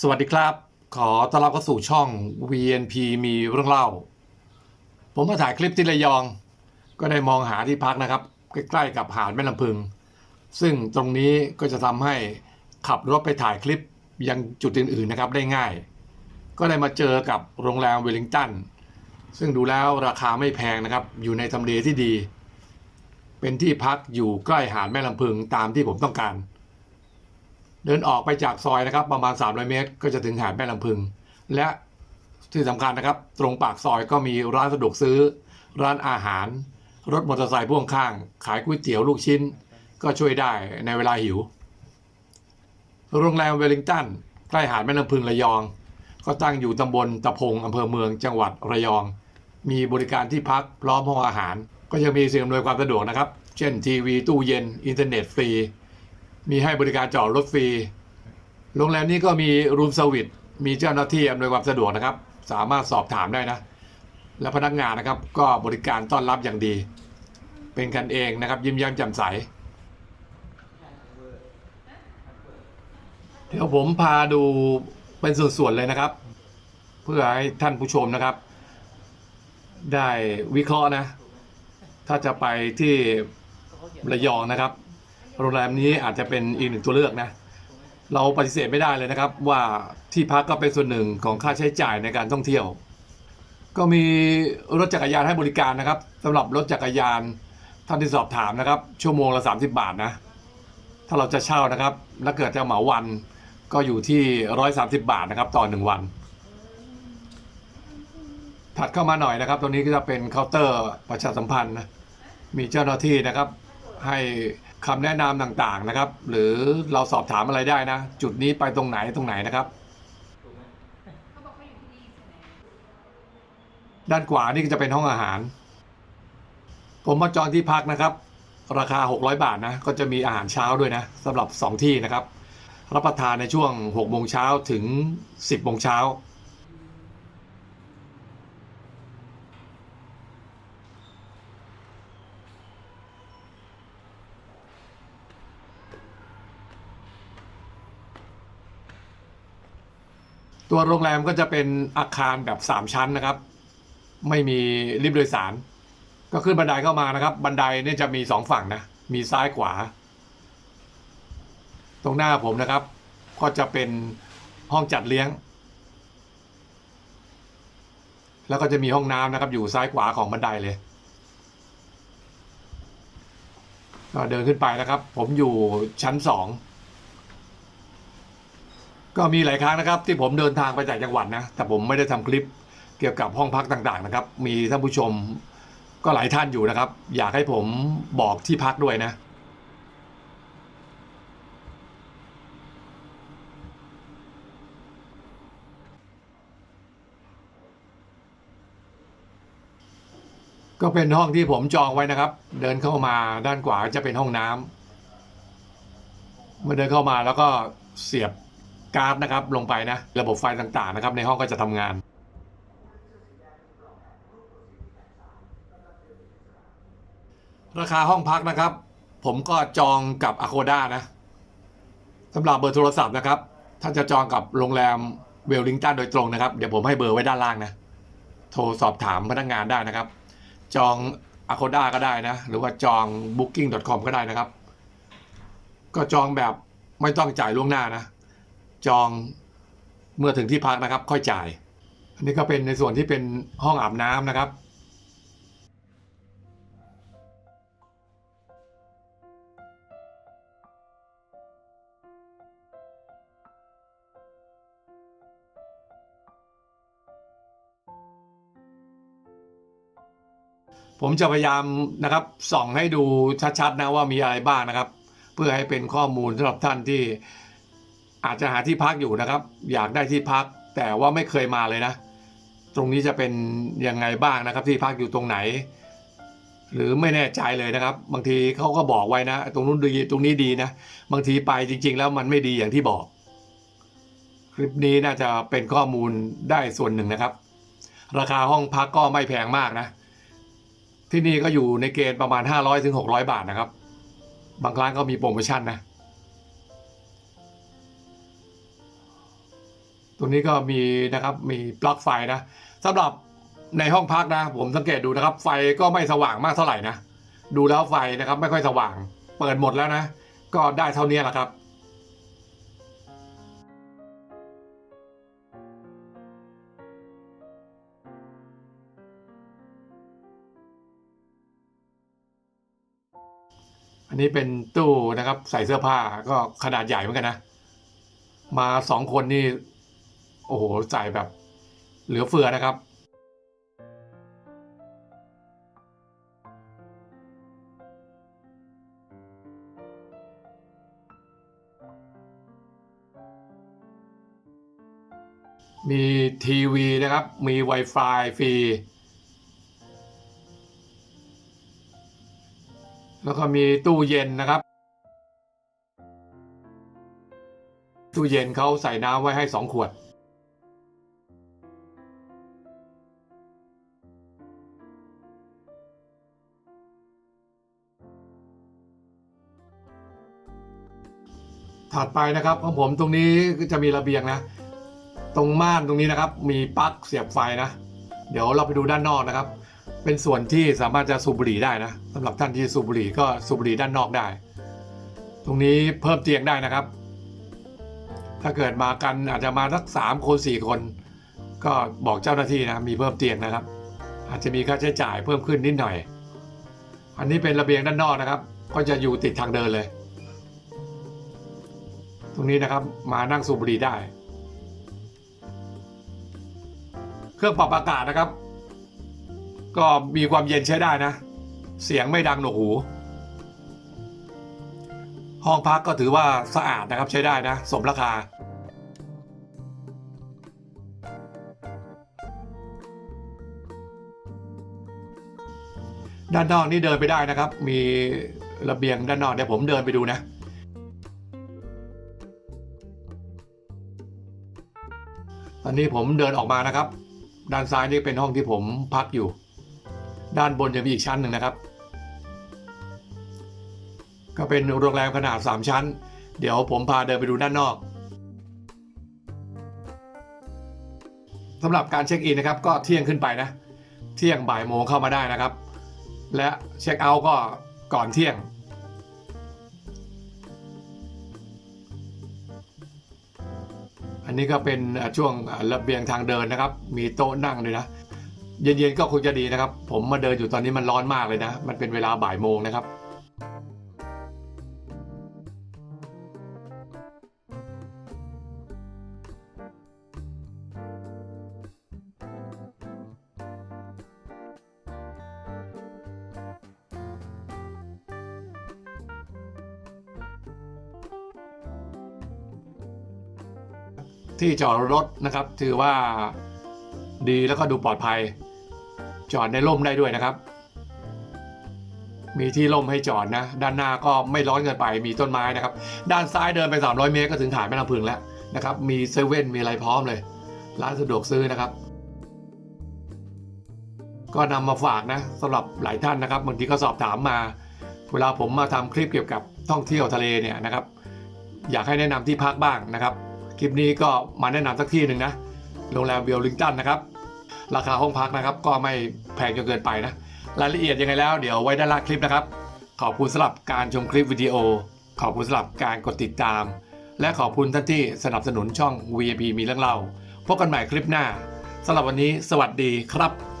สวัสดีครับ ขอต้อนรับเข้าสู่ช่อง VNP มีเรื่องเล่า ผมมาถ่ายคลิปที่ระยอง ก็ได้มองหาที่พักนะครับ ใกล้ๆกับหาดแม่ลำพึง ซึ่งตรงนี้ก็จะทำให้ขับรถไปถ่ายคลิปยังจุดอื่นๆนะครับได้ง่าย ก็ได้มาเจอกับโรงแรมเวลลิงตัน ซึ่งดูแล้วราคาไม่แพงนะครับ อยู่ในทำเลที่ดี เป็นที่พักอยู่ใกล้หาดแม่ลำพึงตามที่ผมต้องการ เดินออกไปจากซอยนะครับ ประมาณ 300 เมตร ก็จะถึงหาดแม่ลำพึง และที่สำคัญนะครับ ตรงปากซอยก็มีร้านสะดวกซื้อ ร้านอาหาร รถมอเตอร์ไซค์พ่วงข้าง ขายก๋วยเตี๋ยวลูกชิ้น ก็ช่วยได้ในเวลาหิว โรงแรมเวลลิงตันใกล้หาดแม่ลำพึงระยอง ก็ตั้งอยู่ตำบลตะพงอำเภอเมืองจังหวัดระยอง มีบริการที่พักพร้อมห้องอาหาร ก็ยังมีสิ่งอำนวยความสะดวกนะครับ เช่นทีวีตู้เย็น อินเทอร์เน็ตฟรี มีให้บริการจอดรถฟรี โรงแรมนี้ก็มีรูมเซอร์วิสมีเจ้าหน้าที่อำนวยความสะดวกนะครับ สามารถสอบถามได้นะ และพนักงานนะครับ ก็บริการต้อนรับอย่างดี เป็นกันเองนะครับ ยิ้มแย้มแจ่มใส เดี๋ยวผมพาดูเป็นส่วนๆเลยนะครับ เพื่อให้ท่านผู้ชมนะครับ ได้วิเคราะห์นะ ถ้าจะไปที่ระยองนะครับ โรงแรมนี้อาจจะเป็นอีกหนึ่งตัวเลือกนะ เราปฏิเสธไม่ได้เลยนะครับ ว่าที่พักก็เป็นส่วนหนึ่งของค่าใช้จ่ายในการท่องเที่ยว ก็มีรถจักรยานให้บริการนะครับสำหรับรถจักรยานท่านที่สอบถามนะครับ ชั่วโมงละ 30 บาทนะ ถ้าเราจะเช่านะครับแล้วเกิดจะเหมาวันก็อยู่ที่ 130 บาทนะครับ ต่อหนึ่งวัน ถัดเข้ามาหน่อยนะครับ ตรงนี้ก็จะเป็นเคาน์เตอร์ประชาสัมพันธ์นะมีเจ้าหน้าที่นะครับให้ คำแนะนำต่างๆนะครับ หรือเราสอบถามอะไรได้นะ จุดนี้ไปตรงไหนตรงไหนนะครับ ด้านขวานี่ก็จะเป็นห้องอาหาร ผมมาจองที่พักนะครับ ราคา 600 บาทนะ ก็จะมีอาหารเช้าด้วยนะสำหรับ 2 ที่นะครับ รับประทานในช่วง6โมงเช้าถึง 10โมงเช้า ตัวโรงแรมก็จะเป็นอาคารแบบ 3 ชั้นนะครับ ไม่มีลิฟต์โดยสาร ก็ขึ้นบันไดเข้ามานะครับ บันไดเนี่ยจะมีสองฝั่งนะ มีซ้ายขวา ตรงหน้าผมนะครับ ก็จะเป็นห้องจัดเลี้ยง แล้วก็จะมีห้องน้ำนะครับ อยู่ซ้ายขวาของบันไดเลยก็เดินขึ้นไปนะครับ ผมอยู่ชั้นสอง ก็มีหลายครั้งนะครับ ที่ผมเดินทางไปจากจังหวัดนะ แต่ผมไม่ได้ทำคลิปเกี่ยวกับห้องพักต่างๆนะครับ มีท่านผู้ชมก็หลายท่านอยู่นะครับ อยากให้ผมบอกที่พักด้วยนะ ก็เป็นห้องที่ผมจองไว้นะครับ เดินเข้ามาด้านขวาจะเป็นห้องน้ำเมื่อเดินเข้ามาแล้วก็เสียบ การ์ดนะครับลงไปนะ ระบบไฟต่างๆนะครับในห้องก็จะทำงานราคาห้องพักนะครับ ผมก็จองกับ Agoda นะสำหรับเบอร์โทรศัพท์นะครับ ถ้าจะจองกับโรงแรมเวลลิงตันโดยตรงนะครับ เดี๋ยวผมให้เบอร์ไว้ด้านล่างนะ โทรสอบถามพนักงานได้นะครับ จอง Agoda ก็ได้นะ หรือว่าจอง booking.com ก็ได้นะครับ ก็จองแบบไม่ต้องจ่ายล่วงหน้านะ จองเมื่อถึงที่พักนะครับ ค่อยจ่าย อันนี้ก็เป็นในส่วนที่เป็นห้องอาบน้ำนะครับ ผมจะพยายามนะครับส่องให้ดูชัดๆนะว่ามีอะไรบ้างนะครับ เพื่อให้เป็นข้อมูลสำหรับท่านที่ อาจจะหาที่พักอยู่นะครับ อยากได้ที่พักแต่ว่าไม่เคยมาเลยนะ ตรงนี้จะเป็นยังไงบ้างนะครับ ที่พักอยู่ตรงไหน หรือไม่แน่ใจเลยนะครับ บางทีเขาก็บอกไว้นะ ตรงนู้นดีตรงนี้ดีนะ บางทีไปจริง ๆ แล้วมันไม่ดีอย่างที่บอก คลิปนี้น่าจะเป็นข้อมูลได้ส่วนหนึ่งนะครับ ราคาห้องพักก็ไม่แพงมากนะ ที่นี่ก็อยู่ในเกณฑ์ประมาณ 500ถึง600 บาทนะครับ บางร้านก็มีโปรโมชั่นนะ รงนี้ก็มีนะครับมีปลั๊กไฟนะสำหรับในห้องพักนะ ผมสังเกตดูนะครับ ไฟก็ไม่สว่างมากเท่าไหร่นะดูแล้วไฟนะครับไม่ค่อยสว่าง เปิดหมดแล้วนะ ก็ได้เท่านี้แหละครับอันนี้เป็นตู้นะครับใส่เสื้อผ้าก็ขนาดใหญ่เหมือนกันนะ มาสองคนนี่ โอ้โหใส่แบบเหลือเฟือนะครับ มีทีวีนะครับ มี Wi-Fi ฟรี แล้วก็มีตู้เย็นนะครับ ตู้เย็นเขาใส่น้ำไว้ให้สองขวด ถัดไปนะครับของผมตรงนี้ก็จะมีระเบียงนะ ตรงม่านตรงนี้นะครับ มีปลั๊กเสียบไฟนะ เดี๋ยวเราไปดูด้านนอกนะครับ เป็นส่วนที่สามารถจะสูบบุหรี่ได้นะสำหรับท่านที่สูบบุหรี่ก็สูบบุหรี่ด้านนอกได้ ตรงนี้เพิ่มเตียงได้นะครับ ถ้าเกิดมากันอาจจะมาสักสามคนสี่คน ก็บอกเจ้าหน้าที่นะมีเพิ่มเตียงนะครับ อาจจะมีค่าใช้จ่ายเพิ่มขึ้นนิดหน่อย อันนี้เป็นระเบียงด้านนอกนะครับ ก็จะอยู่ติดทางเดินเลย ตรงนี้นะครับมานั่งสูบบุหรี่ได้ เครื่องปรับอากาศนะครับ ก็มีความเย็นใช้ได้นะ เสียงไม่ดังหนวกหู ห้องพักก็ถือว่าสะอาดนะครับใช้ได้นะ สมราคาด้านนอกนี่เดินไปได้นะครับ มีระเบียงด้านนอกเดี๋ยวผมเดินไปดูนะ นนี้ผมเดินออกมานะครับ ด้านซ้ายนี่เป็นห้องที่ผมพักอยู่ ด้านบนจะมีอีกชั้นหนึ่งนะครับ ก็เป็นโรงแรมขนาด 3 ชั้น เดี๋ยวผมพาเดินไปดูด้านนอกสำหรับการเช็คอินนะครับ ก็เที่ยงขึ้นไปนะ เที่ยงบ่ายโมงเข้ามาได้นะครับ และเช็คเอาท์ก็ก่อนเที่ยง นนี้ก็เป็นช่วงระเบียงทางเดินนะครับ มีโต๊ะนั่งเลยนะ เย็นๆก็คงจะดีนะครับ ผมมาเดินอยู่ตอนนี้มันร้อนมากเลยนะ มันเป็นเวลาบ่ายโมงนะครับ ที่จอดรถนะครับ ถือว่าดีแล้วก็ดูปลอดภัย จอดในร่มได้ด้วยนะครับ มีที่ร่มให้จอดนะ ด้านหน้าก็ไม่ร้อนเกินไปมีต้นไม้นะครับ ด้านซ้ายเดินไป 300 เมตรก็ถึงหาดแม่ลำพึงแล้วนะครับ มีเซเว่นมีอะไรพร้อมเลย ร้านสะดวกซื้อนะครับ ก็นำมาฝากนะสำหรับหลายท่านนะครับบางทีก็สอบถามมา เวลาผมมาทำคลิปเกี่ยวกับท่องเที่ยวทะเลเนี่ยนะครับ อยากให้แนะนำที่พักบ้างนะครับ ลิปนี้ก็มาแนะนำสักที่หนึ่งนะโรงแรมเวลลิงตันนะครับ ราคาห้องพักนะครับ ก็ไม่แพงจนเกินไปนะ รายละเอียดยังไงแล้วเดี๋ยวไว้ด้านล่างคลิปนะครับ ขอบคุณสำหรับการชมคลิปวิดีโอ ขอบคุณสำหรับการกดติดตาม และขอบคุณท่านที่สนับสนุนช่อง VIP มีเรื่องเล่าพบกันใหม่คลิปหน้าสำหรับวันนี้ สวัสดีครับ